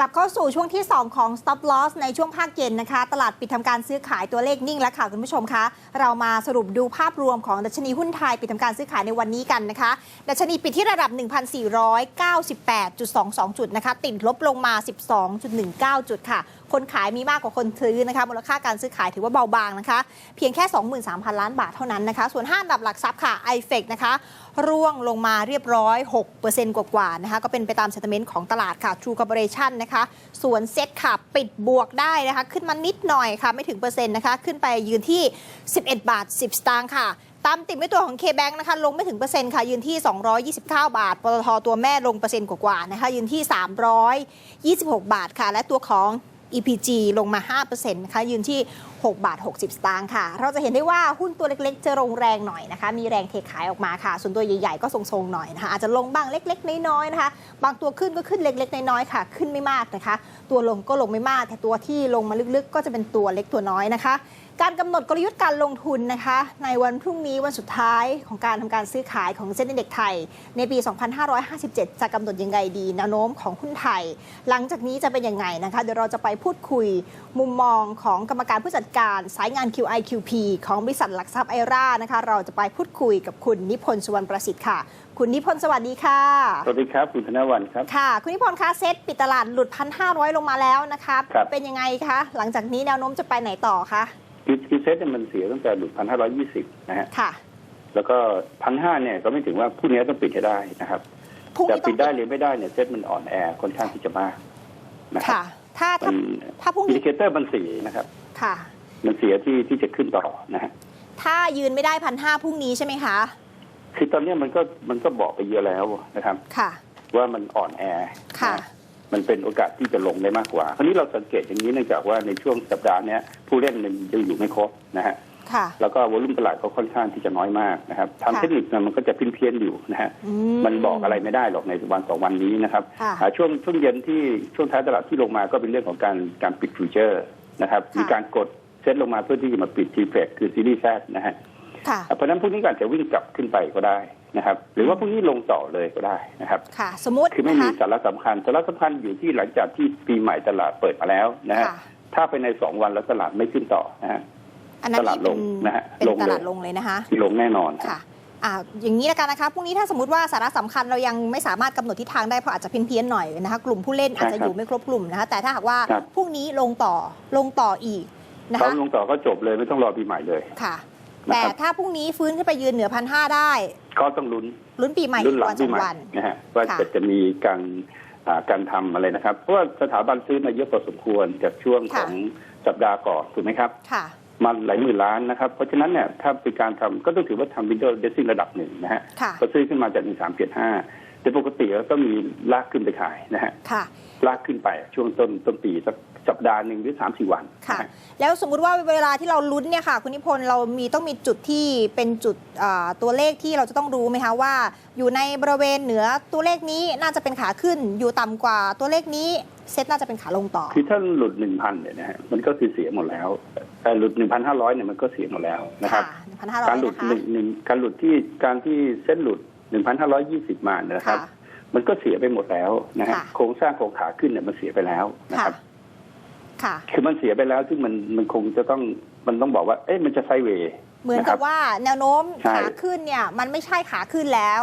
กลับเข้าสู่ช่วงที่ 2 ของ Stop Loss ในช่วงภาคเย็นนะคะ ตลาดปิดทำการซื้อขายตัวเลขนิ่งแล้วค่ะคุณผู้ชมคะเรามาสรุปดูภาพรวมของดัชนีหุ้นไทยปิดทำการซื้อขายในวันนี้กันนะคะ ดัชนีปิดที่ระดับ 1,498.22 จุดนะคะ ติดลบลงมา 12.19 จุดค่ะ คนขายมีมากกว่าคนซื้อนะคะมูลค่าการซื้อขายถือว่าเบาบางนะคะ เพียงแค่ 23,000 ล้านบาทเท่านั้นนะคะ ส่วนห้าดับหลักทรัพย์ค่ะ i f e c นะคะ ร่วงลงมาเรียบร้อย 6%กว่าๆนะคะก็เป็นไปตาม sentiment ของตลาดค่ะ True Corporation นะคะ ส่วนเซ็ตค่ะ ปิดบวกได้นะคะ ขึ้นมานิดหน่อยค่ะ ไม่ถึงเปอร์เซ็นต์นะคะ ขึ้นไปยืนที่ 11 บาท 10 สตางค์ค่ะตามติดด้วยตัวของ K-Bank นะคะลงไม่ถึงเปอร์เซ็นต์ค่ะยืนที่ 229 บาท ปตทตัวแม่ลงเปอร์เซ็นต์กว่าๆนะคะยืนที่ 326 บาทค่ะ และตัวของ EPG ลงมา 5%นะคะยืนที่6 บาท 60 สตางค์ค่ะ เราจะเห็นได้ว่าหุ้นตัวเล็กๆ จะลงแรงหน่อยนะคะ มีแรงเทขายออกมาค่ะ ส่วนตัวใหญ่ๆ ก็ทรงๆ หน่อยนะคะ อาจจะลงบ้างเล็กๆ น้อยๆ นะคะ บางตัวขึ้นก็ขึ้นเล็กๆ น้อยๆ ค่ะ ขึ้นไม่มากนะคะ ตัวลงก็ลงไม่มาก แต่ตัวที่ลงมาลึกๆ ก็จะเป็นตัวเล็กตัวน้อยนะคะการกำหนดกลยุทธ์การลงทุนนะคะ ในวันพรุ่งนี้วันสุดท้ายของการทำการซื้อขายของเซ็นดีเด็กไทย ในปี 2557 จะกำหนดยังไงดีแนวโน้มของหุ้นไทย หลังจากนี้จะเป็นยังไงนะคะ เดี๋ยวเราจะไปพูดคุยมุมมองของกรรมการผู้จัดการสายงาน QIQP ของบริษัทหลักทรัพย์ไอรานะคะ เราจะไปพูดคุยกับคุณนิพนธ์สุวรรณประสิทธิ์ค่ะ คุณนิพนธ์สวัสดีค่ะ สวัสดีครับ คุณธนวันครับ ค่ะ คุณนิพนธ์คะเซ็ตปิดตลาดหลุด 1,500 ลงมาแล้วนะคะครับเป็นยังไงคะ หลังจากนี้แนวโน้มจะไปไหนต่อคะคือคือเซ็ตเนี่ยมันเสียตั้งแต่หลุดพันห้าร้อยี่สิบนะฮะค่ะ แล้วก็พันห้าเนี่ยก็ไม่ถึงว่าพรุ่งนี้ต้องปิดให้ได้นะครับพรุ่งแต่นี้ต้ปิองดได้หรือไม่ได้เนี่ยเซ็ตมันอ่อนแอค่อนข้างที่จะมากนะครัค่ะถ้ามัถ้านถ้าพรุ่งอินนี้ดิเคเตอร์มันเสียนะครับ ค่ะ มันเสียที่ที่จะขึ้นต่อนะฮะถ้ายืนไม่ได้พันห้าพรุ่งนี้ใช่ไหมคะ คือตอนเนี้ยมันก็มันก็บอกไปเยอะแล้วนะครับ ค่ะ ว่ามันอ่อนแอค่ะนฮมันเป็นโอกาสที่จะลงได้มากกว่า คราวนี้เราสังเกตอย่างนี้เนื่องจากว่าในช่วงสัปดาห์เนี้ยผู้เล่นมันยังอยู่ไม่ครบนะฮะค่ะแล้วก็วอลุ่มตลาดก็ค่อนข้างที่จะน้อยมากนะครับทางค่ะเทคนิคเนี่ยมันก็จะพินเพี้ยนๆอยู่นะฮะอืมันบอกอะไรไม่ได้หรอกในวันสองวันนี้นะครับค่ะอ่าช่วงช่วงเย็นที่ช่วงท้ายตลาดที่ลงมาก็เป็นเรื่องของการการปิดฟิวเจอร์นะครับค่ะมีการกดเซ็ ตลงมาเพื่อที่จะมาปิดทีเฟกคือซีรีส์แซนะฮะค่ะอ่าเพราะฉะนั้นพรุ่งนี้ก็อาจจะวิ่งกลับขึ้นไปก็ได้นะครับ หรือว่าพรุ่งนี้ลงต่อเลยก็ได้นะครับ ค่ะ สมมติคือไม่นะมีคะสาระสำคัญสาระสำคัญอยู่ที่หลังจากที่ปีใหม่ตลาดเปิดมาแล้วนะฮะค่ะถ้าไปในสองวันแล้วตลาดไม่ขึ้นต่อนะฮะอันนั้นตลาดลงเป็นนะฮะเป็นลงเลยตลาดลงเลยนะคะลงแน่นอนค่ะอ่าอย่างนี้แล้วกันนะคะพรุ่งนี้ถ้าสมมติว่าสาระสำคัญเรายังไม่สามารถกำหนดทิศทางได้เพราะอาจจะเพี้ยนเพี้ยนๆหน่อยนะคะกลุ่มผู้เล่นอาจจะอยู่ไม่ครบกลุ่มนะคะแต่ถ้าหากว่าครับพรุ่งนี้ลงต่อลงต่ออีก นะเขาคะลงต่อก็จบเลยไม่ต้องรอปีใหม่เลยค่ะนะครับแต่ถ้าพรุ่งนี้ฟื้นขึ้นไปยืนเหนือพันห้าได้ ก็ต้องลุ้นลุ้นปีใหม่รุ่อีนกหลังวันสปีองใหม่วันนะฮะว่าค่ะจะจะมีการอ่าการทำอะไรนะครับ เพราะว่าสถาบันซื้อมาเยอะพอสมควรจากช่วงของสัปดาห์ก่อนถูกไหมครับค่ะมันหลายหมื่นล้านนะครับ เพราะฉะนั้นเนี่ยถ้าเป็นการทำก็ต้องถือว่าทำวินโดว์เดซิ่งระดับหนึ่งนะฮะค่ะก็ซื้อขึ้นมาจากหนึ่งสามเจ็ดห้าแต่ปกติแล้วก็มีลากขึ้นไปขายนะฮะค่ะลากขึ้นไปช่วงต้นต้นปีสัก สัปดาห์หนึ่งหรือสามสี่วันค่ะนฮแล้วสมมุติว่าเวลาที่เราลุ้นเนี่ยค่ะ คุณนิพนธ์เรามีต้องมีจุดที่เป็นจุดอ่าตัวเลขที่เราจะต้องรู้ไหมคะว่า อยู่ในบริเวณเหนือตัวเลขนี้น่าจะเป็นขาขึ้น อยู่ต่ำกว่าตัวเลขนี้เซตน่าจะเป็นขาลงต่อ คือถ้าหลุดหนึ่งพันเนี่ยนะฮะมันก็คือเสียหมดแล้วแต่หลุดหนึ่งพันห้าร้อยเนี่ยมันก็เสียหมดแล้วนะครับพันห้าร้อยการหลุดนะคะหนึ่งหนึ่งการหลุดที่การที่เส้นหลุดหนึ่งพันห้าร้อยี่สิบมาเนี่ยนะครับค่ะมันก็เสียไปหมดแล้วนะฮะค่ะโครงสร้างโครงขาขึ้นเนี่ยมันเสียไปแล้วนะคค่ะรับ ค่ะ คือมันเสียไปแล้วซึ่งมันมันคงจะต้องมันต้องบอกว่า เอ๊ะมันจะไซด์เวย์เหมือนนะคกัรับบว่าแนวโน้มใช่ขาขึ้นเนี่ย มันไม่ใช่ขาขึ้นแล้ว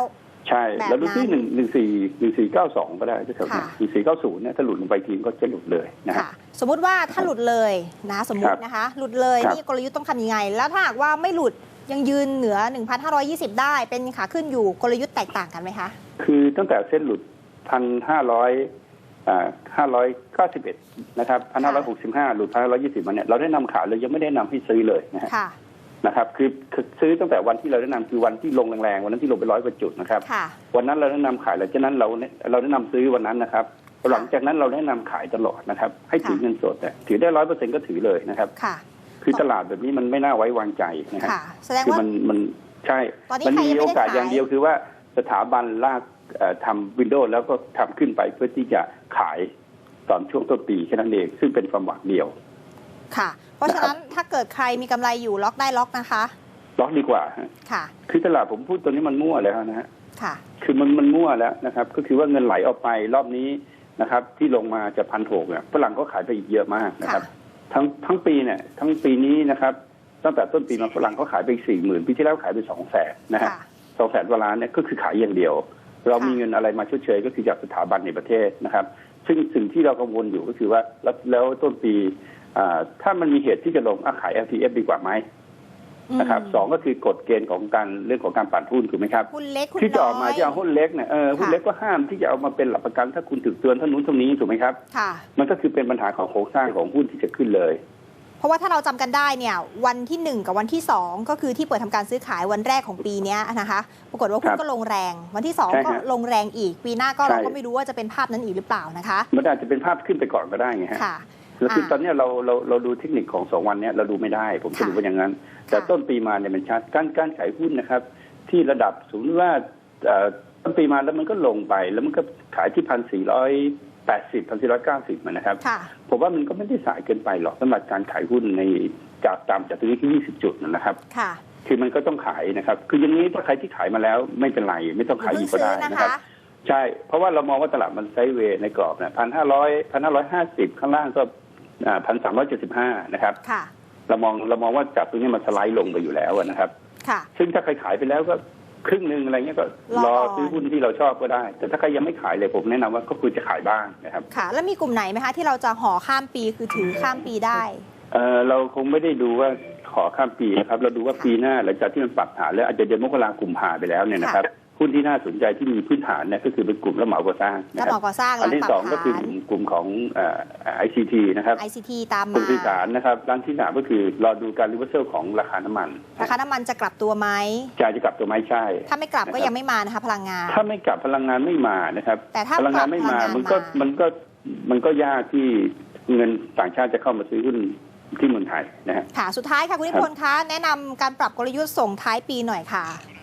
ใช่แบบแล้วดูที่หนั้นึ่นงหนึ่งสี่หนึ่งสี่เก้าสองก็ได้แถวๆนี้ค่ะหนึ่งสี่เก้าศูนย์เนี่ยถ้าหลุดลงไปทีมก็จะหลุดเลยนะฮะค่ะสมมุติว่าถ้าหลุดเลยนะสมมุตินะคะ หลุดเลยครับนี่กลยุทธ์ต้องทำยังไง แล้วถ้าหากว่าไม่หลุดยังยืนเหนือ 1,520 ได้เป็นขาขึ้นอยู่กลยุทธ์แตกต่างกันไหมคะ คือตั้งแต่เส้นหลุดพั นห้าร้อยอ่าห้าร้อยเก้าสิบเอ็ดนะครับพันห้าร้อยหกสิบห้าหลุดพันห้าร้อยยี่สิบมาเนี่ย เราได้นำขายเลยยังไม่ได้นำให้ซื้อเลยนะฮะค่ะนะครับคือคือซื้อตั้งแต่วันที่เราแนะนำคือวันที่ลงแรงๆ วันนั้นที่ลงไปร้อยกว่าจุดนะครับค่ะวันนั้นเราแนะนำขายหลังจากนั้นเราเราแนะนำซื้อวันนั้นนะครับค่ะหลังจากนั้นเราแนะนำขายตลอดนะครับ ให้ถือค่ะเงินสดอะถือได้ร้อยเปอร์เซ็นก็ถือเลยนะครับค่ะคือตลาดแบบนี้มันไม่น่าไว้วางใจนะครับค่ะแสดงคือว่ามันมันใช่ตอนนี้มันใครมียังไม่โอได้กาสขายอย่างเดียวคือว่าสถาบันลากเอ่อ ทำวินโดว์แล้วก็ทำขึ้นไปเพื่อที่จะขายตอนช่วงต้นปีแค่นั้นเองซึ่งเป็นความหวังเดียว ค่ะ เพราะฉะนั้นถ้าเกิดใครมีกำไรอยู่ล็อกได้ล็อกนะคะ ล็อกดีกว่าฮะค่ะ คือตลาดผมพูดตัวนี้มันมั่วแล้วนะฮะค่ะ คือมันมันมั่วแล้วนะครับ ก็คือว่าเงินไหลออกไปรอบนี้นะครับ ที่ลงมาจะพันหกเนี่ยฝรั่งก็ขายไปอีกเยอะมากนะครับค่ะทั้งทั้งปีเนี่ย ทั้งปีนี้นะครับตั้งแต่ต้นปีมาฝรั่งเขาขายไปสี่หมื่นปีที่แล้วขายไปสองแสนนะฮะค่ะสองแสนกว่าล้านเนี่ยก็คือขายอย่างเดียว เราค่ะมีเงินอะไรมาชดเชยก็คือจากสถาบันในประเทศนะครับ ซึ่งสิ่งที่เรากังวลอยู่ก็คือว่าแล้วแล้วต้นปีอ่าถ้ามันมีเหตุที่จะลงอะขาย LTF ดีกว่าไหมนะครับมสองก็คือกฎเกณฑ์ของการเรื่องของการปั่นหุ้นถูกไหมครับหุ้นเล็กหุ้นที่จะน้อออกมายจะเอาหุ้นเล็กเนี่ยเออหุ้นค่ะเล็กก็ห้ามที่จะเอามาเป็นหลักประกันถ้าคุณถูกเตือนเท่านู้นเท่านี้ถูกไหมครับค่ะมันก็คือเป็นปัญหาของโครงสร้างของหุ้นที่จะขึ้นเลย เพราะว่าถ้าเราจำกันได้เนี่ยวันที่ 1 กับวันที่ 2 ก็คือที่เปิดทำการซื้อขายวันแรกของปีเนี้ยนะคะปรากฏว่าหุ้คนรับก็ลงแรง วันที่ใช่2ก็ฮะลงแรงอีก ปีหน้าก็ใช่เราก็ไม่รู้ว่าจะเป็นภาพนั้นอีกหรือเปล่านะคะมันอาจจะเป็นภาพขึ้นไปก่อนก็ได้ไงฮะค่ะแล้วคืออ่าตอนเนี้ยเราเราเราดูเทคนิคของสองวันเนี้ยเราดูไม่ได้ ผมสรุปค่ะว่าอย่างนั้น แต่ค่ะต้นปีมาเนี่ยมันชัดการการขายหุ้นนะครับ ที่ระดับสมมติว่าเอ่อต้นปีมาแล้วมันก็ลงไป แล้วมันก็ขายที่พันสี่ร้อย แปดสิบพันสี่ร้อยเก้าสิบนะครับค่ะผมว่ามันก็ไม่ได้สายเกินไปหรอกสำหรับการขายหุ้นในจากตามจากตรงนี้ที่ยี่สิบจุดนะครับค่ะคือมันก็ต้องขายนะครับ คืออย่างนี้ถ้าใครที่ขายมาแล้วไม่เป็นไรไม่ต้องขายเพิ่อีงกก็ซื้ได้อนะนะครับคะใช่ เพราะว่าเรามองว่าตลาดมันไซด์เวย์ในกรอบเนี่ยพันห้าร้อยพันห้าร้อยห้าสิบข้างล่างก็พันสามร้อยเจ็ดสิบห้านะครับค่ะเรามองเรามองว่าจากตรงนี้มันสไลด์ลงไปอยู่แล้วอะนะครับค่ะซึ่งถ้าใครขายไปแล้วก็ ครึ่งหนึ่งอะไรเงี้ยก็รอรอก่อนซื้อหุ้นที่เราชอบก็ได้ แต่ถ้าใครยังไม่ขายเลยผมแนะนำว่าก็ควรจะขายบ้างนะครับค่ะแล้วมีกลุ่มไหนไหมคะที่เราจะห่อข้ามปีคือถือข้ามปีได้เออเราคงไม่ได้ดูว่าขอข้ามปีนะครับ เราดูว่าปีหน้าหลังจากที่มันปรับฐานแล้วอาจจะเดือนมกราคมผ่านไปแล้วเนี่ยนะครับ หุ้นที่น่าสนใจที่มีพื้นฐานเนี่ยก็คือเป็นกลุ่มรับเหมาก่อสร้างนะแล้วคหมรัอบก่อสร้างอันที่ร้าสองปก็รับคือฐานกลุ่มของไอซีทีนะครับ ICT ตามกลุ่มามสื่อสารนะครับด้านที่สามก็คือรอดูการรีเวอร์เซลของราคาน้ำมัน ราคาน้ำมันจะกลับตัวไหมจ่ายจะกลับตัวไหม่ใช่ ถ้าไม่กลับก็นะครับยังไม่มานะคะพลังงาน ถ้าไม่กลับพลังงานไม่มานะครับ แต่ถ้าพลังงานไม่มาพลังงานมันก็มามัมันก็มันก็ยากที่เงินต่างชาติจะเข้ามาซื้อหุ้นที่เมืองไทยนะฮะค่ะสุดท้ายค่ะคุณนิพนธ์คะแนะนำการปรับกลยุทธ์ส่งท้ายปีหน่อยค่ะเอ่อ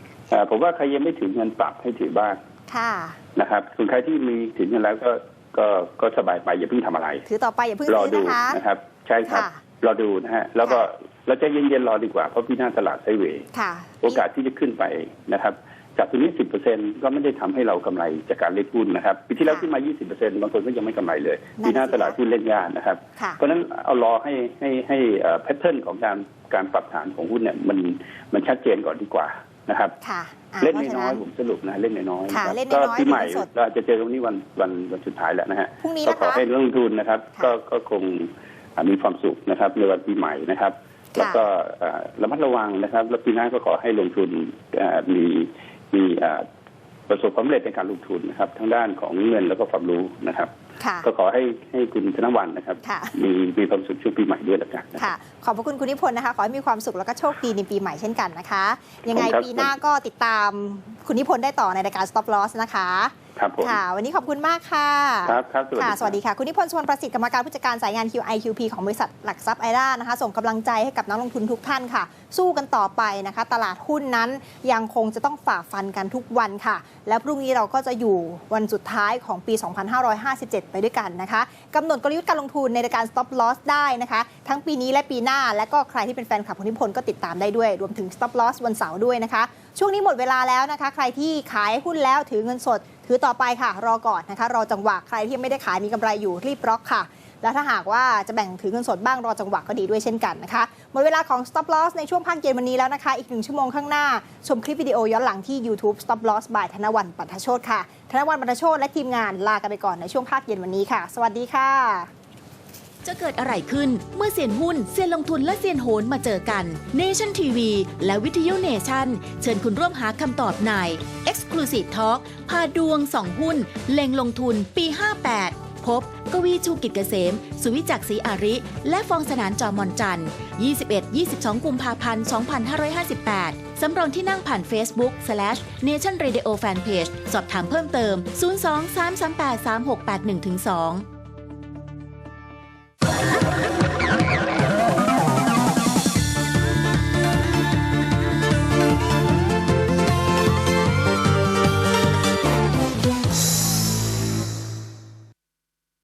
ผมว่าใครยังไม่ถึงเงินปรับให้ถือบ้างค่ะนะครับส่วนใครที่มีถึงเงินแล้วก็ก็ก็สบายไปอย่าเพิ่งทำอะไร ถือต่อไปอย่าเพิ่งรอซื้อดูนะคะนะครับ ใช่ครับค่ะรอดูนะฮะแล้วก็เราใจเย็นๆรอดีกว่าเพราะพี่หน้าตลาดไซด์เวย์ค่ะโอกาสที่จะขึ้นไปนะครับจากตรงนี้10%ก็ไม่ได้ทำให้เรากำไรจากการเล่นหุ้นนะครับปีที่แล้วขึ้นมา20%บางคนก็ยังไม่กำไรเลยนั่นสิปีหน้าตลาดหุ้นเล่นยากนะครับค่ะเพราะฉะนั้นเอารอให้ให้ให้แพทเทิร์นของการการปรับฐานของหุ้นเนี่ยมันมันชัดเจนก่อนดีกว่า นะครับค่ะอะเล่นพราะฉะน้อยๆผมสรุปนะเล่นน้อยๆค่ะนะครับเล่นก็น้อยๆปีใหม่เล่นสดเราจะเจอกันวันนี้วันวันวันสุดท้ายแล้วนะฮะพรุ่งนี้ก็นะขอคะให้นักลงทุนนะครับค่ะก็ก็คงอ่ามีความสุขนะครับ ในวันปีใหม่นะครับ แล้วก็อ่าระมัดระวังนะครับ แล้วปีหน้าก็ขอให้ลงทุนอ่ามีมีอ่า ประสบความสำเร็จในการลงทุนนะครับ ทั้งด้านของเงินแล้วก็ความรู้นะครับ ค่ะ ก็ขอให้ให้คุณธนวันนะครับ ค่ะ มีมีความสุขช่วงปีใหม่ด้วยแล้วกันนะครับ ค่ะ ขอบพระคุณคุณนิพนธ์นะคะ ขอให้มีความสุขแล้วก็โชคดีในปีใหม่เช่นกันนะคะ ยังไงขอบคุณครับ ปีหน้าก็ติดตามคุณนิพนธ์ได้ต่อในรายการ Stop Loss นะคะ ครับผมค่ะ วันนี้ขอบคุณมากค่ะ ครับครับสวัสดีค่ะครับสวัสดีค่ะ คุณนิพนธ์ชวนประสิทธิ์กรรมการผู้จัดการสายงาน QIQP ของบริษัทหลักทรัพย์ไอร่านะคะ ส่งกำลังใจให้กับนักลงทุนทุกท่านค่ะ สู้กันต่อไปนะคะ ตลาดหุ้นนั้นยังคงจะต้องฝ่าฟันกันทุกวันค่ะ และพรุ่งนี้เราก็จะอยู่วันสุดท้ายของปี 2557 ไปด้วยกันนะคะกำหนดกลยุทธ์การลงทุนในรายการ Stop Loss ได้นะคะ ทั้งปีนี้และปีหน้า และก็ใครที่เป็นแฟนคลับคุณนิพนธ์ก็ติดตามได้ด้วย รวมถึง Stop Loss วันเสาร์ด้วยนะคะ ช่วงนี้หมดเวลาแล้วนะคะ ใครที่ขายหุ้นแล้วถือเงินสด ถือต่อไปค่ะ รอก่อนนะคะรอจังหวะใครที่ไม่ได้ขายมีกำไรอยู่รีบล็อกค่ะแล้วถ้าหากว่าจะแบ่งถือเงินสดบ้างรอจังหวะก็ดีด้วยเช่นกันนะคะหมดเวลาของ Stop Loss ในช่วงภาคเย็นวันนี้แล้วนะคะ อีกหนึ่งชั่วโมงข้างหน้า ชมคลิปวิดีโอย้อนหลังที่ YouTube Stop Loss by ธนวันปัทโชตค่ะ ธนวันปัทโชตและทีมงานลากันไปก่อนในช่วงภาคเย็นวันนี้ค่ะ สวัสดีค่ะ จะเกิดอะไรขึ้นเมื่อเซียนหุ้นเซียนลงทุนและเซียนโหนมาเจอกัน Nation TV และวิทยุเนชั่นเชิญคุณร่วมหาคำตอบใน Exclusive Talk พาดวงสองหุ้น เล็งลงทุนปี 58 พบ กวีชูกิจเกษม สุวิจักษ์ศรีอาริ และฟองสนานจอมอนจันทร์ 21-22 กุมภาพันธ์ 2558 สำรองที่นั่งผ่าน Facebook slash Nation Radio Fanpage สอบถามเพิ่มเติม 02 338 3681 2